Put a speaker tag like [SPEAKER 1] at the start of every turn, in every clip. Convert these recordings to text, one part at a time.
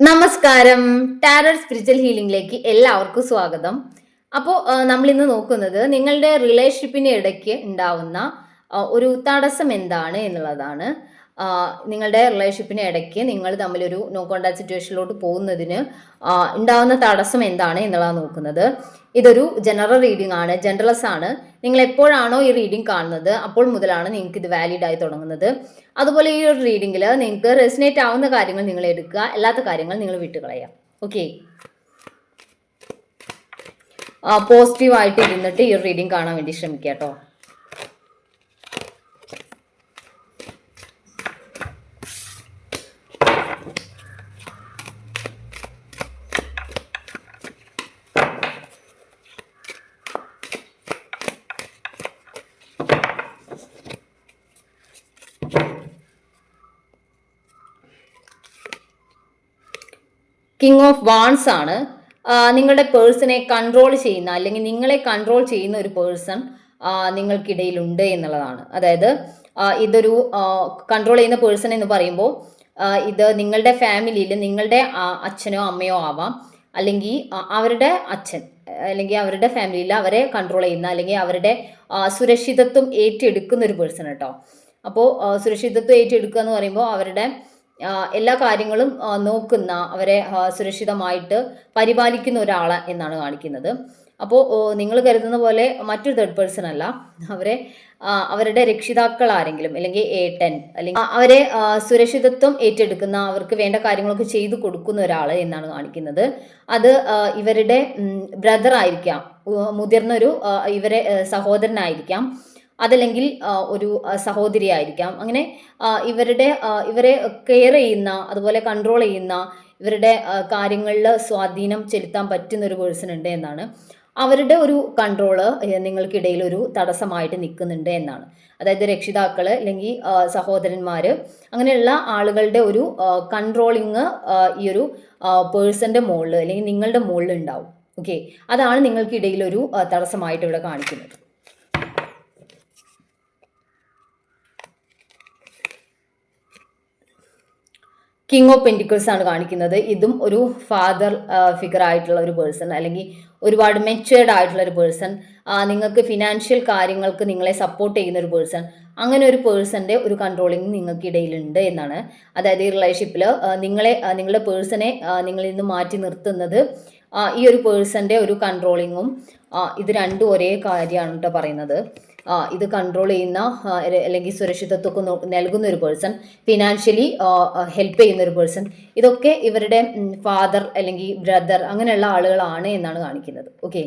[SPEAKER 1] നമസ്കാരം. ടാരർ സ്പിരിച്വൽ ഹീലിംഗിലേക്ക് എല്ലാവർക്കും സ്വാഗതം. അപ്പോൾ നമ്മൾ ഇന്ന് നോക്കുന്നത് നിങ്ങളുടെ റിലേഷൻഷിപ്പിന് ഇടയ്ക്ക് ഉണ്ടാവുന്ന ഒരു തടസ്സം എന്താണ് എന്നുള്ളതാണ്. നിങ്ങളുടെ റിലേഷൻഷിപ്പിന് ഇടയ്ക്ക് നിങ്ങൾ തമ്മിലൊരു നോ കോണ്ടാക്ട് സിറ്റുവേഷനിലോട്ട് പോകുന്നതിന് ഉണ്ടാവുന്ന തടസ്സം എന്താണ് എന്നുള്ളതാണ് നോക്കുന്നത്. ഇതൊരു ജനറൽ റീഡിംഗ് ആണ് ജനറൽസ് ആണ്. നിങ്ങൾ എപ്പോഴാണോ ഈ റീഡിംഗ് കാണുന്നത് അപ്പോൾ മുതലാണ് നിങ്ങൾക്ക് ഇത് വാലിഡ് ആയി തുടങ്ങുന്നത്. അതുപോലെ ഈ ഒരു റീഡിങ്ങിൽ നിങ്ങൾക്ക് റെസിനേറ്റ് ആവുന്ന കാര്യങ്ങൾ നിങ്ങൾ എടുക്കുക അല്ലാത്ത കാര്യങ്ങൾ നിങ്ങൾ വിട്ടുകളയുക. ഓക്കെ പോസിറ്റീവായിട്ട് ഇരുന്നിട്ട് ഈ റീഡിംഗ് കാണാൻ വേണ്ടി ശ്രമിക്കുക കേട്ടോ. കിങ് ഓഫ് വാൺസ് ആണ്. നിങ്ങളുടെ പേഴ്സണെ കൺട്രോൾ ചെയ്യുന്ന അല്ലെങ്കിൽ നിങ്ങളെ കൺട്രോൾ ചെയ്യുന്ന ഒരു പേഴ്സൺ നിങ്ങൾക്കിടയിലുണ്ട് എന്നുള്ളതാണ്. അതായത് ഇതൊരു കൺട്രോൾ ചെയ്യുന്ന പേഴ്സൺ എന്ന് പറയുമ്പോൾ ഇത് നിങ്ങളുടെ ഫാമിലിയിൽ നിങ്ങളുടെ അച്ഛനോ അമ്മയോ ആവാം. അല്ലെങ്കിൽ അവരുടെ അച്ഛൻ അല്ലെങ്കിൽ അവരുടെ ഫാമിലിയിൽ അവരെ കൺട്രോൾ ചെയ്യുന്ന അല്ലെങ്കിൽ അവരുടെ സുരക്ഷിതത്വം ഏറ്റെടുക്കുന്ന ഒരു പേഴ്സൺ കേട്ടോ. അപ്പോൾ സുരക്ഷിതത്വം ഏറ്റെടുക്കുക എന്ന് പറയുമ്പോൾ അവരുടെ എല്ലാ കാര്യങ്ങളും നോക്കുന്ന അവരെ സുരക്ഷിതമായിട്ട് പരിപാലിക്കുന്ന ഒരാൾ എന്നാണ് കാണിക്കുന്നത്. അപ്പോൾ നിങ്ങൾ കരുതുന്ന പോലെ മറ്റൊരു തേർഡ് പേഴ്സൺ അല്ല. അവരെ അവരുടെ രക്ഷിതാക്കൾ ആരെങ്കിലും അല്ലെങ്കിൽ ഏട്ടൻ അല്ലെങ്കിൽ അവരെ സുരക്ഷിതത്വം ഏറ്റെടുക്കുന്ന അവർക്ക് വേണ്ട കാര്യങ്ങളൊക്കെ ചെയ്തു കൊടുക്കുന്ന ഒരാൾ എന്നാണ് കാണിക്കുന്നത്. അത് ഇവരുടെ ബ്രദർ ആയിരിക്കാം. മുതിർന്നൊരു ഇവരെ സഹോദരനായിരിക്കാം. അതല്ലെങ്കിൽ ഒരു സഹോദരിയായിരിക്കാം. അങ്ങനെ ഇവരുടെ ഇവരെ കെയർ ചെയ്യുന്ന അതുപോലെ കൺട്രോൾ ചെയ്യുന്ന ഇവരുടെ കാര്യങ്ങളിൽ സ്വാധീനം ചെലുത്താൻ പറ്റുന്ന ഒരു പേഴ്സൺ ഉണ്ട് എന്നാണ്. അവരുടെ ഒരു കൺട്രോൾ നിങ്ങൾക്കിടയിൽ ഒരു തടസ്സമായിട്ട് നിൽക്കുന്നുണ്ട് എന്നാണ്. അതായത് രക്ഷിതാക്കൾ അല്ലെങ്കിൽ സഹോദരന്മാർ അങ്ങനെയുള്ള ആളുകളുടെ ഒരു കൺട്രോളിങ് ഈ ഒരു പേഴ്സന്റെ മുകളിൽ അല്ലെങ്കിൽ നിങ്ങളുടെ മുകളിൽ ഉണ്ടാവും. ഓക്കെ അതാണ് നിങ്ങൾക്കിടയിൽ ഒരു തടസ്സമായിട്ട് ഇവിടെ കാണിക്കുന്നത്. കിങ് ഓഫ് പെന്റിക്കിൾസ് ആണ് കാണിക്കുന്നത്. ഇതും ഒരു ഫാദർ ഫിഗർ ആയിട്ടുള്ള ഒരു പേഴ്സൺ അല്ലെങ്കിൽ ഒരുപാട് മെച്ചുവേർഡ് ആയിട്ടുള്ള ഒരു പേഴ്സൺ നിങ്ങൾക്ക് ഫിനാൻഷ്യൽ കാര്യങ്ങൾക്ക് നിങ്ങളെ സപ്പോർട്ട് ചെയ്യുന്ന ഒരു പേഴ്സൺ അങ്ങനെ ഒരു പേഴ്സന്റെ ഒരു കൺട്രോളിങ് നിങ്ങൾക്കിടയിലുണ്ട് എന്നാണ്. അതായത് ഈ റിലേഷൻഷിപ്പിൽ നിങ്ങളെ നിങ്ങളുടെ പേഴ്സണെ നിങ്ങളിൽ നിന്ന് മാറ്റി നിർത്തുന്നത് ഈ ഒരു പേഴ്സന്റെ ഒരു കൺട്രോളിങ്ങും ഇത് രണ്ടും ഒരേ കാര്യമാണ് കേട്ടോ പറയുന്നത്. ഇത് കൺട്രോൾ ചെയ്യുന്ന അല്ലെങ്കിൽ സുരക്ഷിതത്വമൊക്കെ നൽകുന്ന ഒരു പേഴ്സൺ ഫിനാൻഷ്യലി ഹെൽപ്പ് ചെയ്യുന്ന ഒരു പേഴ്സൺ ഇതൊക്കെ ഇവരുടെ ഫാദർ അല്ലെങ്കിൽ ബ്രദർ അങ്ങനെയുള്ള ആളുകളാണ് എന്നാണ് കാണിക്കുന്നത്. ഓക്കെ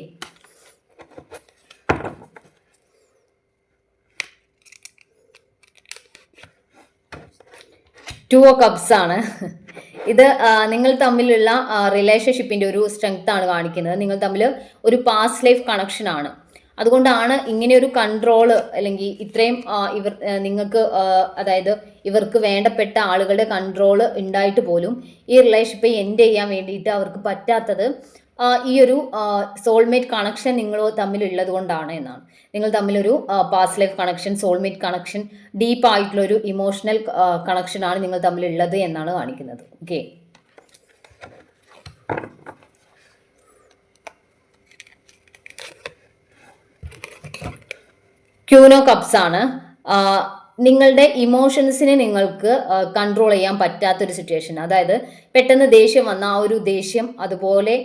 [SPEAKER 1] ടു ഓ കപ്സ് ആണ്. ഇത് നിങ്ങൾ തമ്മിലുള്ള റിലേഷൻഷിപ്പിന്റെ ഒരു സ്ട്രെങ്ത് ആണ് കാണിക്കുന്നത്. നിങ്ങൾ തമ്മിൽ ഒരു പാസ്റ്റ് ലൈഫ് കണക്ഷൻ ആണ്. അതുകൊണ്ടാണ് ഇങ്ങനെ ഒരു കൺട്രോൾ അല്ലെങ്കിൽ ഇത്രയും ഇവർ നിങ്ങൾക്ക് അതായത് ഇവർക്ക് വേണ്ടപ്പെട്ട ആളുകളുടെ കൺട്രോൾ ഉണ്ടായിട്ട് പോലും ഈ റിലേഷൻഷിപ്പ് എൻഡ് ചെയ്യാൻ വേണ്ടിയിട്ട് അവർക്ക് പറ്റാത്തത് ഈ ഒരു സോൾമേറ്റ് കണക്ഷൻ നിങ്ങൾ തമ്മിലുള്ളത് കൊണ്ടാണ് എന്നാണ്. നിങ്ങൾ തമ്മിലൊരു past life connection soulmate connection deep ആയിട്ടുള്ള ഒരു ഇമോഷണൽ കണക്ഷനാണ് നിങ്ങൾ തമ്മിലുള്ളത് എന്നാണ് കാണിക്കുന്നത്. ഓക്കെ ക്യൂനോ കപ്സ് ആണ്. നിങ്ങളുടെ ഇമോഷൻസിനെ നിങ്ങൾക്ക് കൺട്രോൾ ചെയ്യാൻ പറ്റാത്തൊരു സിറ്റുവേഷൻ അതായത് പെട്ടെന്ന് ദേഷ്യം വന്ന ആ ഒരു ദേഷ്യം അതുപോലെ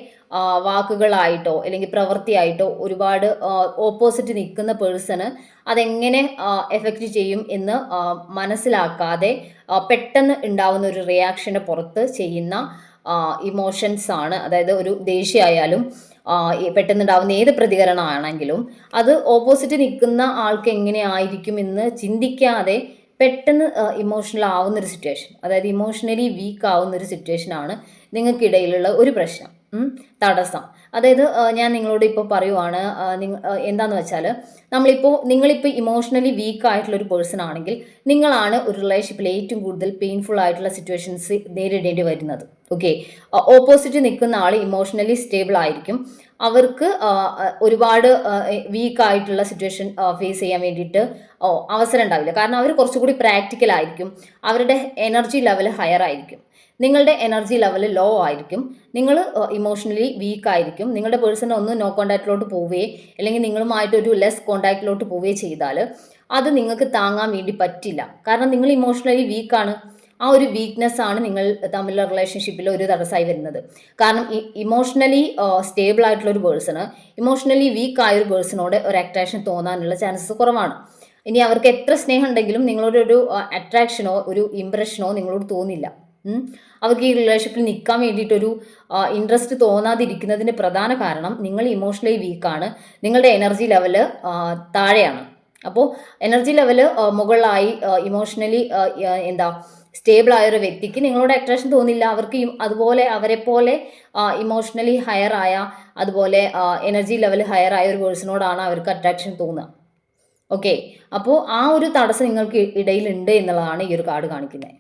[SPEAKER 1] വാക്കുകളായിട്ടോ അല്ലെങ്കിൽ പ്രവൃത്തിയായിട്ടോ ഒരുപാട് ഓപ്പോസിറ്റ് നിൽക്കുന്ന പേഴ്സണ് അതെങ്ങനെ എഫക്റ്റ് ചെയ്യും എന്ന് മനസ്സിലാക്കാതെ പെട്ടെന്ന് ഉണ്ടാവുന്ന ഒരു റിയാക്ഷന് പുറത്ത് ചെയ്യുന്ന ഇമോഷൻസ് ആണ്. അതായത് ഒരു ദേഷ്യമായാലും പെട്ടെന്നുണ്ടാവുന്ന ഏത് പ്രതികരണമാണെങ്കിലും അത് ഓപ്പോസിറ്റ് നിൽക്കുന്ന ആൾക്ക് എങ്ങനെയായിരിക്കും എന്ന് ചിന്തിക്കാതെ പെട്ടെന്ന് ഇമോഷണൽ ആവുന്ന ഒരു സിറ്റുവേഷൻ അതായത് ഇമോഷണലി വീക്ക് ആവുന്ന ഒരു സിറ്റുവേഷൻ ആണ് നിങ്ങൾക്കിടയിലുള്ള ഒരു പ്രശ്നം. തടസ്സം. അതായത് ഞാൻ നിങ്ങളോട് ഇപ്പോൾ പറയുവാണ് നിങ്ങൾ എന്താന്ന് വെച്ചാൽ നമ്മളിപ്പോൾ നിങ്ങളിപ്പോൾ ഇമോഷണലി വീക്ക് ആയിട്ടുള്ള ഒരു പേഴ്സൺ ആണെങ്കിൽ നിങ്ങളാണ് ഒരു റിലേഷൻഷിപ്പിൽ ഏറ്റവും കൂടുതൽ പെയിൻഫുൾ ആയിട്ടുള്ള സിറ്റുവേഷൻസ് നേരിടേണ്ടി വരുന്നത്. ഓക്കെ ഓപ്പോസിറ്റ് നിൽക്കുന്ന ആൾ ഇമോഷണലി സ്റ്റേബിൾ ആയിരിക്കും. അവർക്ക് ഒരുപാട് വീക്ക് ആയിട്ടുള്ള സിറ്റുവേഷൻ ഫേസ് ചെയ്യാൻ വേണ്ടിയിട്ട് അവസരം ഉണ്ടാവില്ല. കാരണം അവർ കുറച്ചുകൂടി പ്രാക്ടിക്കൽ ആയിരിക്കും. അവരുടെ എനർജി ലെവൽ ഹയർ ആയിരിക്കും. നിങ്ങളുടെ എനർജി ലെവൽ ലോ ആയിരിക്കും. നിങ്ങൾ ഇമോഷണലി വീക്ക് ആയിരിക്കും. നിങ്ങളുടെ പേഴ്സൺ ഒന്ന് നോ കോണ്ടാക്റ്റിലോട്ട് പോവുകയെ അല്ലെങ്കിൽ നിങ്ങളുമായിട്ടൊരു ലെസ് കോണ്ടാക്റ്റിലോട്ട് പോവുകയെ ചെയ്താൽ അത് നിങ്ങൾക്ക് താങ്ങാൻ വേണ്ടി പറ്റില്ല. കാരണം നിങ്ങൾ ഇമോഷണലി വീക്കാണ് ആ ഒരു വീക്ക്നെസ് ആണ് നിങ്ങൾ തമ്മിലുള്ള റിലേഷൻഷിപ്പിൽ ഒരു തടസ്സമായി വരുന്നത്. കാരണം ഇമോഷണലി സ്റ്റേബിൾ ആയിട്ടുള്ള ഒരു പേഴ്സണ് ഇമോഷണലി വീക്ക് ആയ ഒരു പേഴ്സണോട് ഒരു അട്രാക്ഷൻ തോന്നാനുള്ള ചാൻസസ് കുറവാണ്. ഇനി അവർക്ക് എത്ര സ്നേഹം ഉണ്ടെങ്കിലും നിങ്ങളോടൊരു അട്രാക്ഷനോ ഒരു ഇംപ്രഷനോ നിങ്ങളോട് തോന്നില്ല. അവർക്ക് ഈ റിലേഷൻഷിപ്പിൽ നിൽക്കാൻ വേണ്ടിയിട്ടൊരു ഇൻട്രസ്റ്റ് തോന്നാതിരിക്കുന്നതിന്റെ പ്രധാന കാരണം നിങ്ങൾ ഇമോഷണലി വീക്കാണ് നിങ്ങളുടെ എനർജി ലെവൽ താഴെയാണ്. അപ്പോൾ എനർജി ലെവൽ മുകളിലായി ഇമോഷണലി എന്താ സ്റ്റേബിൾ ആയ ഒരു വ്യക്തിക്ക് നിങ്ങളോട് അട്രാക്ഷൻ തോന്നില്ല. അവർക്ക് അതുപോലെ അവരെ പോലെ ഇമോഷണലി ഹയർ ആയ അതുപോലെ എനർജി ലെവൽ ഹയർ ആയ ഒരു പേഴ്സണോടാണ് അവർക്ക് അട്രാക്ഷൻ തോന്നുക. ഓക്കെ അപ്പോൾ ആ ഒരു തടസ്സം നിങ്ങൾക്ക് ഇടയിലുണ്ട് എന്നുള്ളതാണ് ഈ ഒരു കാർഡ് കാണിക്കുന്നത്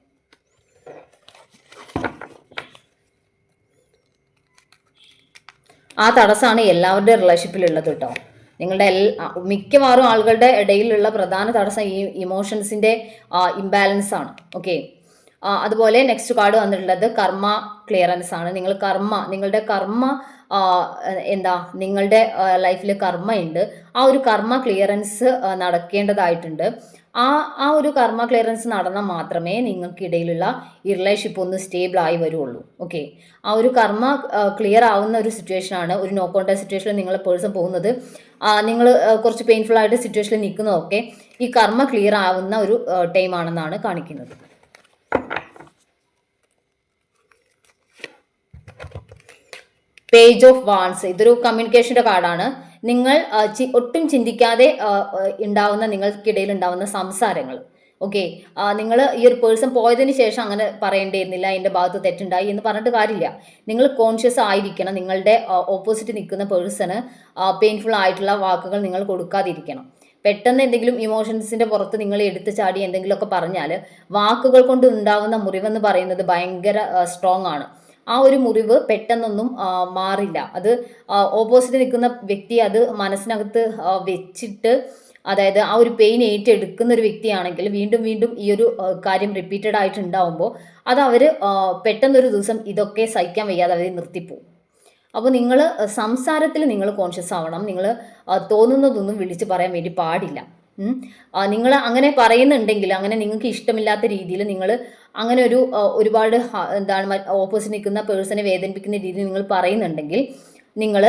[SPEAKER 1] ആ തടസ്സമാണ് എല്ലാവരുടെ റിലേഷൻഷിപ്പിലുള്ളത് കേട്ടോ. നിങ്ങളുടെ എൽ മിക്കവാറും ആളുകളുടെ ഇടയിലുള്ള പ്രധാന തടസ്സം ഈ ഇമോഷൻസിന്റെ ഇംബാലൻസ് ആണ്. ഓക്കെ അതുപോലെ നെക്സ്റ്റ് കാർഡ് വന്നിട്ടുള്ളത് കർമ്മ ക്ലിയറൻസ് ആണ്. നിങ്ങൾ കർമ്മ നിങ്ങളുടെ കർമ്മ എന്താ നിങ്ങളുടെ ലൈഫിൽ കർമ്മ ഉണ്ട് ആ ഒരു കർമ്മ ക്ലിയറൻസ് നടക്കേണ്ടതായിട്ടുണ്ട്. ആ ആ ഒരു കർമ്മ ക്ലിയറൻസ് നടന്നാൽ മാത്രമേ നിങ്ങൾക്കിടയിലുള്ള ഈ റിലേഷൻഷിപ്പ് ഒന്ന് സ്റ്റേബിൾ ആയി വരുള്ളൂ. ഓക്കെ ആ ഒരു കർമ്മ ക്ലിയർ ആവുന്ന ഒരു സിറ്റുവേഷൻ ആണ്. ഒരു നോ കോണ്ടാക്ട് സിറ്റുവേഷനിൽ നിങ്ങൾ പേഴ്സൺ പോകുന്നത്. നിങ്ങൾ കുറച്ച് പെയിൻഫുൾ ആയിട്ട് സിറ്റുവേഷനിൽ നിൽക്കുന്നതൊക്കെ ഈ കർമ്മ ക്ലിയർ ആവുന്ന ഒരു ടൈം ആണെന്നാണ് കാണിക്കുന്നത്. പേജ് ഓഫ് വാൺസ് ഇതൊരു കമ്മ്യൂണിക്കേഷന്റെ കാർഡാണ് നിങ്ങൾ ഒട്ടും ചിന്തിക്കാതെ ഉണ്ടാവുന്ന നിങ്ങൾക്കിടയിൽ ഉണ്ടാവുന്ന സംസാരങ്ങൾ. ഓക്കെ? നിങ്ങൾ ഈ ഒരു പേഴ്സൺ പോയതിന് ശേഷം അങ്ങനെ പറയേണ്ടിയിരുന്നില്ല എന്റെ ഭാഗത്ത് തെറ്റുണ്ടായി എന്ന് പറഞ്ഞിട്ട് കാര്യമില്ല. നിങ്ങൾ കോൺഷ്യസ് ആയിരിക്കണം. നിങ്ങളുടെ ഓപ്പോസിറ്റ് നിൽക്കുന്ന പേഴ്സണ് പെയിൻഫുൾ ആയിട്ടുള്ള വാക്കുകൾ നിങ്ങൾ കൊടുക്കാതിരിക്കണം. പെട്ടെന്ന് എന്തെങ്കിലും ഇമോഷൻസിന്റെ പുറത്ത് നിങ്ങൾ എടുത്തു ചാടി എന്തെങ്കിലുമൊക്കെ പറഞ്ഞാൽ വാക്കുകൾ കൊണ്ട് ഉണ്ടാവുന്ന മുറിവെന്ന് പറയുന്നത് ഭയങ്കര സ്ട്രോങ് ആണ്. ആ ഒരു മുറിവ് പെട്ടെന്നൊന്നും മാറില്ല. അത് ഓപ്പോസിറ്റ് നിൽക്കുന്ന വ്യക്തി അത് മനസ്സിനകത്ത് വെച്ചിട്ട് അതായത് ആ ഒരു പെയിൻ ഏറ്റെടുക്കുന്ന ഒരു വ്യക്തിയാണെങ്കിൽ വീണ്ടും വീണ്ടും ഈ ഒരു കാര്യം റിപ്പീറ്റഡ് ആയിട്ട് ഉണ്ടാവുമ്പോൾ അത് അവർ പെട്ടെന്നൊരു ദിവസം ഇതൊക്കെ സഹിക്കാൻ വയ്യാതെ അവർ നിർത്തിപ്പോവും. അപ്പോൾ നിങ്ങൾ സംസാരത്തിൽ നിങ്ങൾ കോൺഷ്യസ് ആവണം. നിങ്ങൾ തോന്നുന്നതൊന്നും വിളിച്ച് പറയാൻ വേണ്ടി പാടില്ല. നിങ്ങൾ അങ്ങനെ പറയുന്നുണ്ടെങ്കിൽ അങ്ങനെ നിങ്ങൾക്ക് ഇഷ്ടമില്ലാത്ത രീതിയിൽ നിങ്ങൾ അങ്ങനെ ഒരു ഒരുപാട് എന്താണ് ഓപ്പോസിറ്റ് നിൽക്കുന്ന പേഴ്സണെ വേദനിപ്പിക്കുന്ന രീതിയിൽ നിങ്ങൾ പറയുന്നുണ്ടെങ്കിൽ നിങ്ങൾ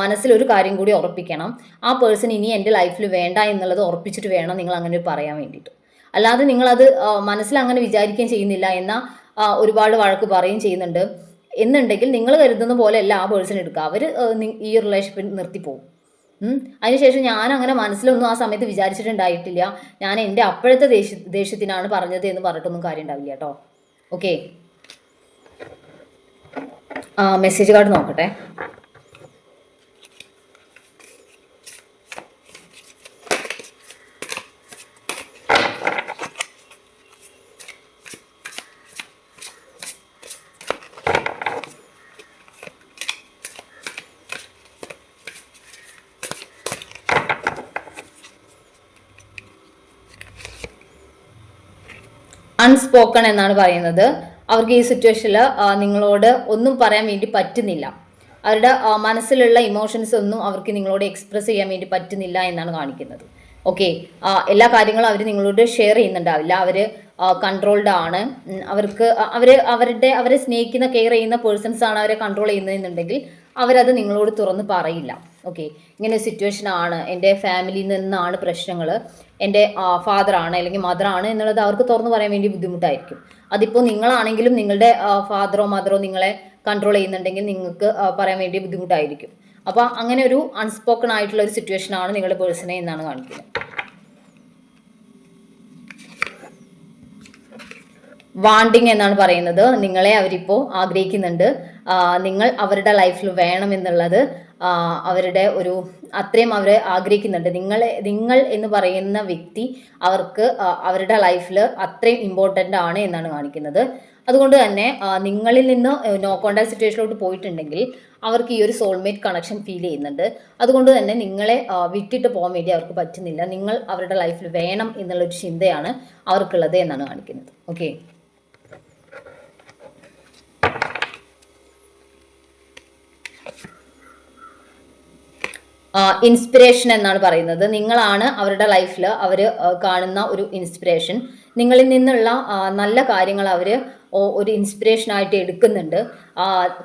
[SPEAKER 1] മനസ്സിൽ ഒരു കാര്യം കൂടി ഉറപ്പിക്കണം. ആ പേഴ്സൺ ഇനി എന്റെ ലൈഫിൽ വേണ്ട എന്നുള്ളത് ഉറപ്പിച്ചിട്ട് വേണം നിങ്ങൾ അങ്ങനെ പറയാൻ വേണ്ടിയിട്ട്. അല്ലാതെ നിങ്ങളത് മനസ്സിൽ അങ്ങനെ വിചാരിക്കുകയും ചെയ്യുന്നില്ല എന്ന ഒരുപാട് വഴക്ക് പറയുകയും ചെയ്യുന്നുണ്ട്. എന്നുണ്ടെങ്കിൽ നിങ്ങൾ കരുതുന്ന പോലെയല്ല ആ പേഴ്സൺ എടുക്കുക. അവർ ഈ റിലേഷൻഷിപ്പ് നിർത്തിപ്പോകും. അതിനുശേഷം ഞാൻ അങ്ങനെ മനസ്സിലൊന്നും ആ സമയത്ത് വിചാരിച്ചിട്ടുണ്ടായിട്ടില്ല. ഞാൻ എന്റെ അപ്പോഴത്തെ ദേഷ്യ ദേഷ്യത്തിനാണ് പറഞ്ഞത് എന്ന് പറഞ്ഞിട്ടൊന്നും കാര്യം ഉണ്ടാവില്ല കേട്ടോ ഓക്കെ മെസ്സേജ് കാർഡ് നോക്കട്ടെ. അൺസ്പോക്കൺ എന്നാണ് പറയുന്നത്. അവർക്ക് ഈ സിറ്റുവേഷനിൽ നിങ്ങളോട് ഒന്നും പറയാൻ വേണ്ടി പറ്റുന്നില്ല. അവരുടെ മനസ്സിലുള്ള ഇമോഷൻസ് ഒന്നും അവർക്ക് നിങ്ങളോട് എക്സ്പ്രസ് ചെയ്യാൻ വേണ്ടി പറ്റുന്നില്ല എന്നാണ് കാണിക്കുന്നത്. ഓക്കെ എല്ലാ കാര്യങ്ങളും അവർ നിങ്ങളോട് ഷെയർ ചെയ്യുന്നുണ്ടാവില്ല. അവർ കൺട്രോൾഡ് ആണ്. അവർക്ക് അവർ അവരുടെ അവരെ സ്നേഹിക്കുന്ന കെയർ ചെയ്യുന്ന പേഴ്സൺസ് ആണ് അവരെ കൺട്രോൾ ചെയ്യുന്നതെന്നുണ്ടെങ്കിൽ അവരത് നിങ്ങളോട് തുറന്ന് പറയില്ല. ഓക്കെ ഇങ്ങനെ സിറ്റുവേഷൻ ആണ്. എന്റെ ഫാമിലിയിൽ നിന്നാണ് പ്രശ്നങ്ങൾ എന്റെ ഫാദറാണ് അല്ലെങ്കിൽ മദറാണ് എന്നുള്ളത് അവർക്ക് തുറന്നു പറയാൻ വേണ്ടി ബുദ്ധിമുട്ടായിരിക്കും. അതിപ്പോൾ നിങ്ങളാണെങ്കിലും നിങ്ങളുടെ ഫാദറോ മദറോ നിങ്ങളെ കൺട്രോൾ ചെയ്യുന്നുണ്ടെങ്കിൽ നിങ്ങൾക്ക് പറയാൻ വേണ്ടി ബുദ്ധിമുട്ടായിരിക്കും. അപ്പോൾ അങ്ങനെ ഒരു അൺസ്പോക്കൺ ആയിട്ടുള്ള ഒരു സിറ്റുവേഷൻ ആണ് നിങ്ങളുടെ പേഴ്സണെ എന്നാണ് കാണിക്കുന്നത്. വാണ്ടിങ് എന്നാണ് പറയുന്നത്. നിങ്ങളെ അവരിപ്പോൾ ആഗ്രഹിക്കുന്നുണ്ട്. നിങ്ങൾ അവരുടെ ലൈഫിൽ വേണമെന്നുള്ളത് ആ, അവരുടെ ഒരു അത്രയും അവർ ആഗ്രഹിക്കുന്നുണ്ട്. നിങ്ങൾ നിങ്ങൾ എന്ന് പറയുന്ന വ്യക്തി അവർക്ക് അവരുടെ ലൈഫിൽ അത്രയും ഇമ്പോർട്ടന്റ് ആണ് എന്നാണ് കാണിക്കുന്നത്. അതുകൊണ്ട് തന്നെ നിങ്ങളിൽ നിന്ന് നോ കോണ്ടാക്ട് സിറ്റുവേഷനിലോട്ട് പോയിട്ടുണ്ടെങ്കിൽ അവർക്ക് ഈ ഒരു സോൾമേറ്റ് കണക്ഷൻ ഫീൽ ചെയ്യുന്നുണ്ട്. അതുകൊണ്ട് തന്നെ നിങ്ങളെ വിട്ടിട്ട് പോകാൻ വേണ്ടി അവർക്ക് പറ്റുന്നില്ല. നിങ്ങൾ അവരുടെ ലൈഫിൽ വേണം എന്നുള്ളൊരു ചിന്തയാണ് അവർക്കുള്ളത് എന്നാണ് കാണിക്കുന്നത്. ഓക്കെ ഇൻസ്പിറേഷൻ എന്നാണ് പറയുന്നത്. നിങ്ങളാണ് അവരുടെ ലൈഫിൽ അവർ കാണുന്ന ഒരു ഇൻസ്പിറേഷൻ നിങ്ങളിൽ നിന്നുള്ള നല്ല കാര്യങ്ങൾ അവർ ഒരു ഇൻസ്പിറേഷൻ ആയിട്ട് എടുക്കുന്നുണ്ട്.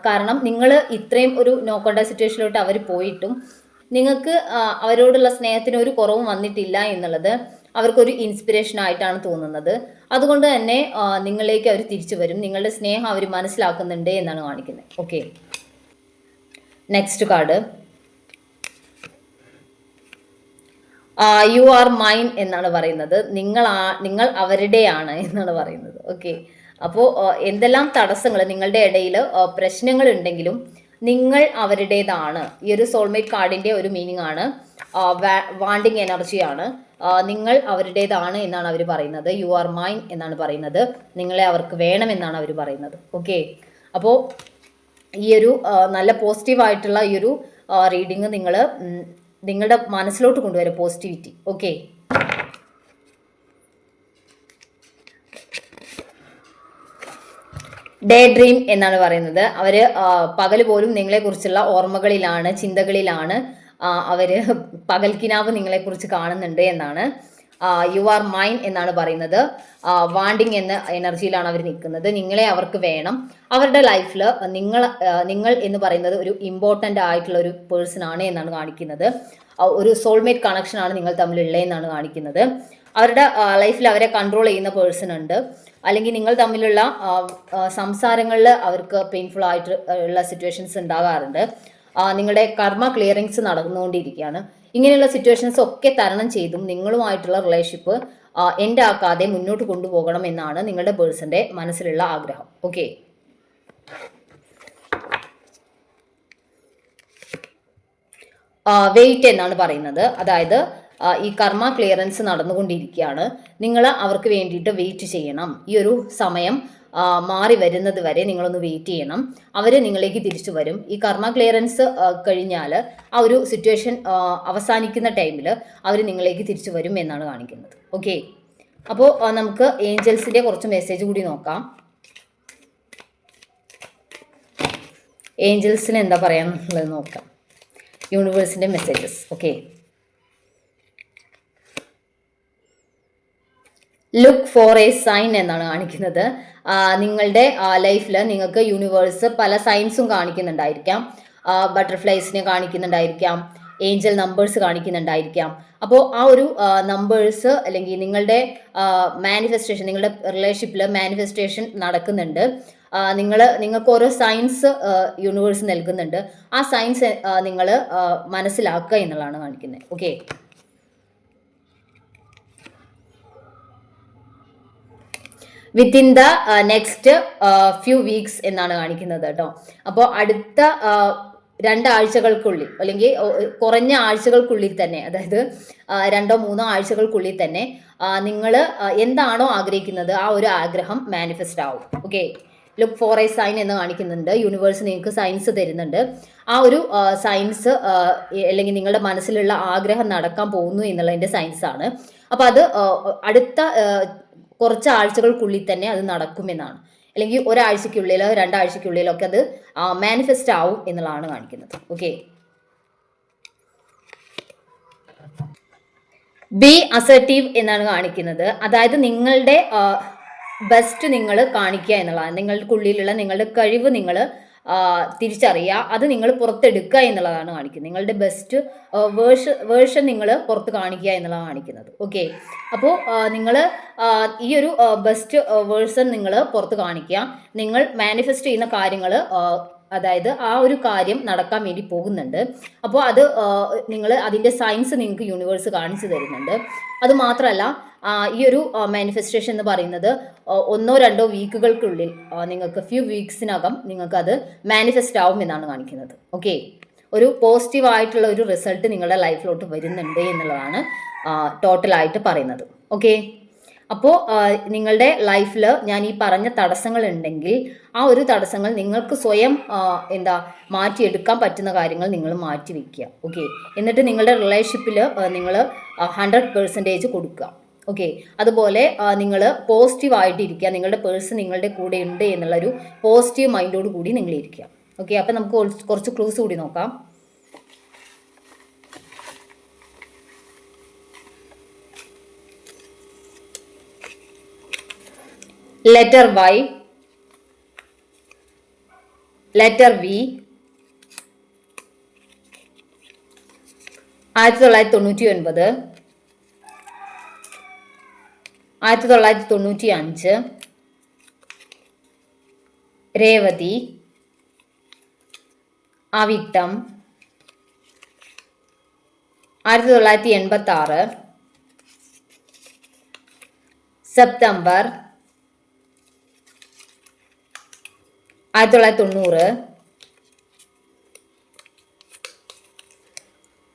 [SPEAKER 1] കാരണം നിങ്ങൾ ഇത്രയും ഒരു നോ കോണ്ടാക്ട് സിറ്റുവേഷനിലോട്ട് അവർ പോയിട്ടും നിങ്ങൾക്ക് അവരോടുള്ള സ്നേഹത്തിന് ഒരു കുറവും വന്നിട്ടില്ല എന്നുള്ളത് അവർക്കൊരു ഇൻസ്പിറേഷൻ ആയിട്ടാണ് തോന്നുന്നത്. അതുകൊണ്ട് തന്നെ നിങ്ങളിലേക്ക് അവർ തിരിച്ചു വരും. നിങ്ങളുടെ സ്നേഹം അവർ മനസ്സിലാക്കുന്നുണ്ട് എന്നാണ് കാണിക്കുന്നത്. Okay next card you are mine എന്നാണ് പറയുന്നത്. നിങ്ങൾ നിങ്ങൾ അവരുടെയാണ് എന്നാണ് പറയുന്നത്. ഓക്കെ അപ്പോൾ എന്തെല്ലാം തടസ്സങ്ങൾ നിങ്ങളുടെ ഇടയിൽ പ്രശ്നങ്ങൾ ഉണ്ടെങ്കിലും നിങ്ങൾ അവരുടേതാണ്. ഈ ഒരു സോൾമേറ്റ് കാർഡിന്റെ ഒരു മീനിങ് ആണ്. വാണ്ടിങ് എനർജിയാണ് നിങ്ങൾ അവരുടേതാണ് എന്നാണ് അവർ പറയുന്നത്. യു ആർ മൈൻ എന്നാണ് പറയുന്നത്. നിങ്ങളെ അവർക്ക് വേണമെന്നാണ് അവർ പറയുന്നത്. ഓക്കെ അപ്പോൾ ഈ ഒരു നല്ല പോസിറ്റീവായിട്ടുള്ള ഈ ഒരു റീഡിങ് നിങ്ങൾ നിങ്ങളുടെ മനസ്സിലോട്ട് കൊണ്ടുവരും പോസിറ്റിവിറ്റി ഓക്കെ ഡേ ഡ്രീം എന്നാണ് പറയുന്നത്. അവർ പകൽ പോലും നിങ്ങളെക്കുറിച്ചുള്ള ഓർമ്മകളിലാണ് ചിന്തകളിലാണ് അവർ പകൽക്കിനാവ് നിങ്ങളെക്കുറിച്ച് കാണുന്നുണ്ട് എന്നാണ്. യു ആർ മൈൻ എന്നാണ് പറയുന്നത്. വാണ്ടിങ് എന്ന എനർജിയിലാണ് അവർ നിൽക്കുന്നത്. നിങ്ങളെ അവർക്ക് വേണം. അവരുടെ ലൈഫിൽ നിങ്ങൾ നിങ്ങൾ എന്ന് പറയുന്നത് ഒരു ഇമ്പോർട്ടന്റ് ആയിട്ടുള്ള ഒരു പേഴ്സൺ ആണ് എന്നാണ് കാണിക്കുന്നത്. ഒരു സോൾമേറ്റ് കണക്ഷൻ ആണ് നിങ്ങൾ തമ്മിലുള്ളത് എന്നാണ് കാണിക്കുന്നത്. അവരുടെ ലൈഫിൽ അവരെ കൺട്രോൾ ചെയ്യുന്ന പേഴ്സൺ ഉണ്ട്. അല്ലെങ്കിൽ നിങ്ങൾ തമ്മിലുള്ള സംസാരങ്ങളിൽ അവർക്ക് പെയിൻഫുൾ ആയിട്ട് ഉള്ള സിറ്റുവേഷൻസ് ഉണ്ടാകാറുണ്ട്. നിങ്ങളുടെ കർമ്മ ക്ലിയറിങ്സ് നടന്നുകൊണ്ടിരിക്കുകയാണ്. ഇങ്ങനെയുള്ള സിറ്റുവേഷൻസ് ഒക്കെ തരണം ചെയ്തും നിങ്ങളുമായിട്ടുള്ള റിലേഷൻഷിപ്പ് എൻഡ് ആക്കാതെ മുന്നോട്ട് കൊണ്ടുപോകണം എന്നാണ് നിങ്ങളുടെ പേഴ്സന്റെ മനസ്സിലുള്ള ആഗ്രഹം. ഓക്കെ വെയിറ്റ് എന്നാണ് പറയുന്നത്. അതായത് ഈ കർമ്മ ക്ലിയറൻസ് നടന്നുകൊണ്ടിരിക്കുകയാണ്. നിങ്ങൾ അവർക്ക് വേണ്ടിയിട്ട് വെയിറ്റ് ചെയ്യണം. ഈ ഒരു സമയം മാറി വരുന്നത് വരെ നിങ്ങളൊന്ന് വെയിറ്റ് ചെയ്യണം. അവർ നിങ്ങളിലേക്ക് തിരിച്ചു വരും. ഈ കർമ്മ ക്ലിയറൻസ് കഴിഞ്ഞാൽ ആ ഒരു സിറ്റുവേഷൻ അവസാനിക്കുന്ന ടൈമിൽ അവർ നിങ്ങളിലേക്ക് തിരിച്ചു വരും എന്നാണ് കാണിക്കുന്നത്. ഓക്കെ അപ്പോൾ നമുക്ക് ഏഞ്ചൽസിന്റെ കുറച്ച് മെസ്സേജ് കൂടി നോക്കാം. ഏഞ്ചൽസിന് എന്താ പറയാന്നുള്ളത് നോക്കാം. യൂണിവേഴ്സിന്റെ messages okay look for a sign എന്നാണ് കാണിക്കുന്നത്. നിങ്ങളുടെ ലൈഫിൽ നിങ്ങൾക്ക് യൂണിവേഴ്സ് പല സൈൻസും കാണിക്കുന്നുണ്ടായിരിക്കാം. ബട്ടർഫ്ലൈസിനെ കാണിക്കുന്നുണ്ടായിരിക്കാം. Angel numbers കാണിക്കുന്നുണ്ടായിരിക്കാം. അപ്പോൾ ആ ഒരു നമ്പേഴ്സ് അല്ലെങ്കിൽ നിങ്ങളുടെ മാനിഫെസ്റ്റേഷൻ നിങ്ങളുടെ റിലേഷൻഷിപ്പിൽ മാനിഫെസ്റ്റേഷൻ നടക്കുന്നുണ്ട്. നിങ്ങൾ നിങ്ങൾക്ക് ഓരോ സയൻസ് യൂണിവേഴ്സ് നൽകുന്നുണ്ട്. ആ സയൻസ് നിങ്ങൾ മനസ്സിലാക്കുക എന്നുള്ളതാണ് കാണിക്കുന്നത്. Okay within the next few weeks എന്നാണ് കാണിക്കുന്നത് കേട്ടോ. അപ്പോൾ അടുത്ത രണ്ടാഴ്ചകൾക്കുള്ളിൽ അല്ലെങ്കിൽ കുറഞ്ഞ ആഴ്ചകൾക്കുള്ളിൽ തന്നെ അതായത് രണ്ടോ മൂന്നോ ആഴ്ചകൾക്കുള്ളിൽ തന്നെ നിങ്ങൾ എന്താണോ ആഗ്രഹിക്കുന്നത് ആ ഒരു ആഗ്രഹം മാനിഫെസ്റ്റ് ആവും. Okay look for a sign എന്ന് കാണിക്കുന്നുണ്ട്. യൂണിവേഴ്സ് നിങ്ങൾക്ക് സയൻസ് തരുന്നുണ്ട്. ആ ഒരു സയൻസ് അല്ലെങ്കിൽ നിങ്ങളുടെ മനസ്സിലുള്ള ആഗ്രഹം നടക്കാൻ പോകുന്നു എന്നുള്ളതിന്റെ സയൻസ് ആണ്. അപ്പോൾ അത് അടുത്ത കുറച്ച് ആഴ്ചകൾക്കുള്ളിൽ തന്നെ അത് നടക്കുമെന്നാണ്. അല്ലെങ്കിൽ ഒരാഴ്ചയ്ക്കുള്ളിലോ രണ്ടാഴ്ചയ്ക്കുള്ളിലോ ഒക്കെ അത് മാനിഫെസ്റ്റ് ആവും എന്നുള്ളതാണ് കാണിക്കുന്നത്. ഓക്കെ ബി അസർട്ടീവ് എന്നാണ് കാണിക്കുന്നത്. അതായത് നിങ്ങളുടെ ബെസ്റ്റ് നിങ്ങൾ കാണിക്കുക എന്നുള്ളതാണ്. നിങ്ങൾക്കുള്ളിലുള്ള നിങ്ങളുടെ കഴിവ് നിങ്ങൾ തിരിച്ചറിയുക അത് നിങ്ങൾ പുറത്തെടുക്കുക എന്നുള്ളതാണ് കാണിക്കുന്നത്. നിങ്ങളുടെ ബെസ്റ്റ് വേർഷൻ വേർഷൻ നിങ്ങൾ പുറത്ത് കാണിക്കുക എന്നുള്ളതാണ് കാണിക്കുന്നത്. ഓക്കെ അപ്പോൾ നിങ്ങൾ ഈ ഒരു ബെസ്റ്റ് വേർഷൻ നിങ്ങൾ പുറത്ത് കാണിക്കുക. നിങ്ങൾ മാനിഫെസ്റ്റ് ചെയ്യുന്ന കാര്യങ്ങൾ അതായത് ആ ഒരു കാര്യം നടക്കാൻ വേണ്ടി പോകുന്നുണ്ട്. അപ്പോൾ അത് നിങ്ങൾ അതിന്റെ സയൻസ് നിങ്ങൾക്ക് യൂണിവേഴ്സ് കാണിച്ചു തരുന്നുണ്ട്. അത് മാത്രമല്ല ഈ ഒരു മാനിഫെസ്റ്റേഷൻ എന്ന് പറയുന്നത് ഒന്നോ രണ്ടോ വീക്കുകൾക്കുള്ളിൽ നിങ്ങൾക്ക് ഫ്യൂ വീക്സിനകം അത് മാനിഫെസ്റ്റ് ആവും എന്നാണ് കാണിക്കുന്നത്. ഓക്കെ ഒരു പോസിറ്റീവ് ആയിട്ടുള്ള ഒരു റിസൾട്ട് നിങ്ങളുടെ ലൈഫിലോട്ട് വരുന്നുണ്ട് എന്നുള്ളതാണ് ടോട്ടലായിട്ട് പറയുന്നത്. ഓക്കെ അപ്പോൾ നിങ്ങളുടെ ലൈഫിൽ ഞാൻ ഈ പറഞ്ഞ തടസ്സങ്ങൾ ഉണ്ടെങ്കിൽ ആ ഒരു തടസ്സങ്ങൾ നിങ്ങൾക്ക് സ്വയം എന്താ മാറ്റിയെടുക്കാൻ പറ്റുന്ന കാര്യങ്ങൾ നിങ്ങൾ മാറ്റി വയ്ക്കുക ഓക്കെ എന്നിട്ട് നിങ്ങളുടെ റിലേഷൻഷിപ്പിൽ നിങ്ങൾ ഹൺഡ്രഡ് പെർസെന്റേജ് കൊടുക്കുക. ഓക്കെ അതുപോലെ നിങ്ങൾ പോസിറ്റീവ് ആയിട്ടിരിക്കുക. നിങ്ങളുടെ പേഴ്സൺ നിങ്ങളുടെ കൂടെ ഉണ്ട് എന്നുള്ളൊരു പോസിറ്റീവ് മൈൻഡോട് കൂടി നിങ്ങൾ ഇരിക്കുക. ഓക്കെ അപ്പം നമുക്ക് കുറച്ച് ക്ലൂസ് കൂടി നോക്കാം. ലെറ്റർ വൈ ലെറ്റർ വി ആയിരത്തി തൊള്ളായിരത്തി തൊണ്ണൂറ്റി ഒൻപത്. ആയിരത്തി തൊള്ളായിരത്തി തൊണ്ണൂറ്റി അഞ്ച് രേവതി. അവിട്ടം ആയിരത്തി തൊള്ളായിരത്തി എൺപത്തി ആറ് സെപ്റ്റംബർ ആയിരത്തി തൊള്ളായിരത്തി തൊണ്ണൂറ്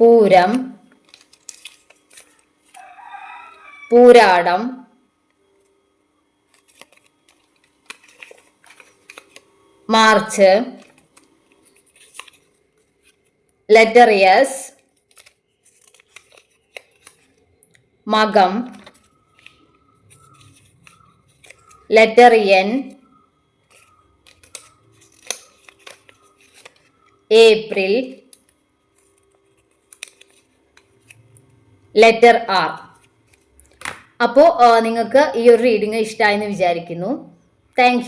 [SPEAKER 1] Pooram. Pooradam. March. Letter S Makam. Letter N April letter R അപ്പോൾ നിങ്ങൾക്ക് ഈ ഒരു റീഡിങ് ഇഷ്ടമായെന്ന് വിചാരിക്കുന്നു. താങ്ക്